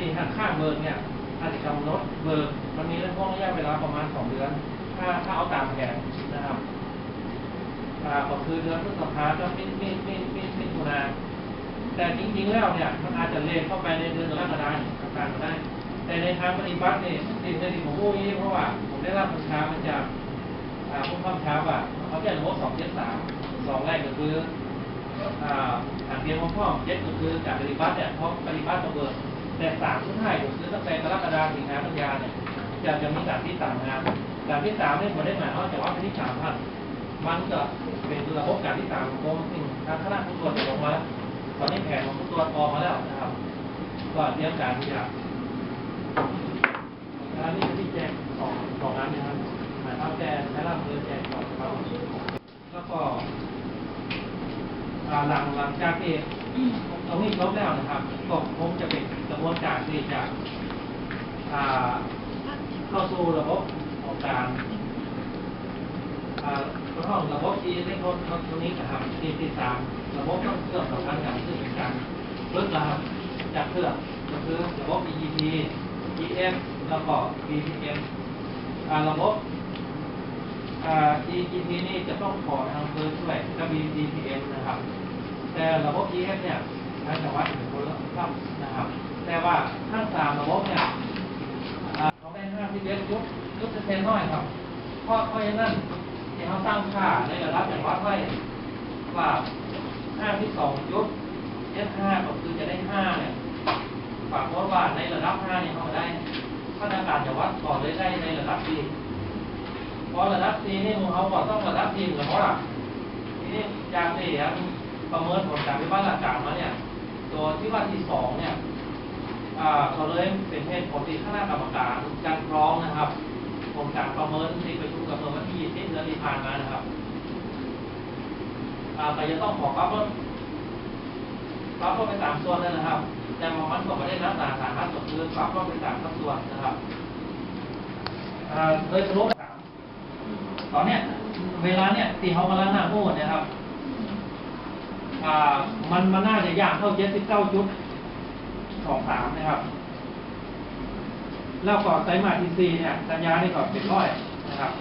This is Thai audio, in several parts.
นี่ถ้าข้าเบิกเนี่ยอาจจะกำหนดเบิกมันมีเรื่องของระยะเวลาประมาณสองเดือน ถ้าถ้าเอาตามแผนนะครับอ่าก็คือเดือนพฤษภาคมมิมิมิมิมิถุนาแต่จริงๆแล้วเนี่ยมันอาจจะเลนเข้าไปในเดือนกรกฎาคมอาการก็ได้ แต่ในทางปฏิบัติเนี่ยสิ่งที่ผมพูดนี้เพราะว่าผมได้รับประชามาจากผู้ข้ามช้าว่าเขาแจ้งว่าสองเจ็ดสามสองแรกก็คืออ่า เรียนของพ่อเจ็ดก็คือการปฏิบัติเนี่ยเพราะปฏิบัติตัวเบิกแต่สามสุดท้ายก็คือตั้งแต่กรกฎาคมสิงหาคมยาเนี่ยจะจะมีการที่ต่างงานการที่สามเนี่ยผมได้หมายว่าแต่ว่าเป็นที่สามพันมันก็เป็นระบบการที่สามของกรมสิ่งทางคณะผู้ตรวจลงมาแล้วตอนนี้แผนของผู้ตรวจออกมาแล้วนะครับ ก็เตรียมการที่จะอันนี้ที่แจ้งสองสองนั้นนะครับหมายความแต่ใช้รับเงินแจ้งก่อนครับแล้วก็ หลังหลังจากที่ตรงนี้ครบแล้วนะครับก็คงจะเป็นกระบวนการที่จะอ่าเข้าสู่ระบบของการห้องระบบที่เล็กรถตรงนี้นะครับที่ที่สามระบบต้องเครื่องสำคัญอย่างซึ่งเป็นการลิกนะครับจากเครื่องก็คือระบบ EGP EM แล้วก็ BPM ระบบอ่า EGP นี่จะต้องขอทางอำเภอช่วยกับ BPM นะครับ แต่ระบบ EF เนี่ยทางจังหวัดเป็นคนรับนะครับ แต่ว่าทั้งสามระบบเนี่ยเขาได้ห้าที่เล็กยุบยุบเซนน้อยครับเพราะเพราะฉะนั้นที่เขาตั้งค่าในระดับจังวัดไว้ว่าห้าที่สองยุบ F5 ก็คือจะได้ห้าเนี่ยฝากว่าในระดับห้าเนี่ยเขาได้พัฒนาการจังวัดก่อนเลยได้ในระดับสี่พอระดับสี่นี่มึงเอาก่อต้องระดับสี่เหมือนเขาล่ะทีนี้จากสี่ครับ ประเมินผลจากที่บ้านหลักการมาเนี่ยตัวที่ว่าที่สองเนี่ยเขาเลยเป็นเหตุผลที่คณะกรรมการการกรองนะครับผมการประเมินที่ประชุมกับเมื่อวันที่20เดือนที่ผ่านมานะครับแต่จะต้องขอปรับลดปรับลดไปตามส่วนนั่นนะครับ แต่มันก็ไม่ได้นับหนาสาหัสก็คือปรับลดไปตามสัดส่วนนะครับโดยสรุปสามตอนเนี้ยเวลาเนี้ยที่เขากำลังหน้าพูดนะครับ มันมันน่าจะย่างเข้าเจ็ดสิบเก้าจุดสองสามนะครับ แล้วก็ไตรมาที่สี่เนี่ยสัญญานี่ก็เป็นร้อยนะครับ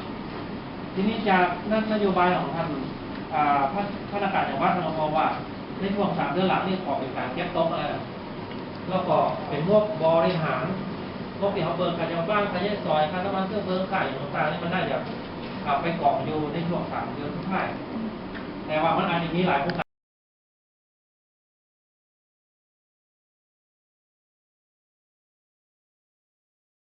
ทีนี้จากนั่นนโยบายของท่านอ่าพระพระนักการจังวัดท่านบอกว่าในช่วงสามเดือนหลังนี่ขอเป็นการเก็บต๊ะอะไรแล้วก็เป็นพวกบริหารพวกที่เขาเบิกการจะบ้านขยายซอยค่าน้ำมันเครื่องเบิกค่าอย่างต่างๆนี่มันน่าจะอ่าไปกองอยู่ในช่วงสามเดือนสุดท้ายแต่ว่ามันอาจจะมีหลายโครงการ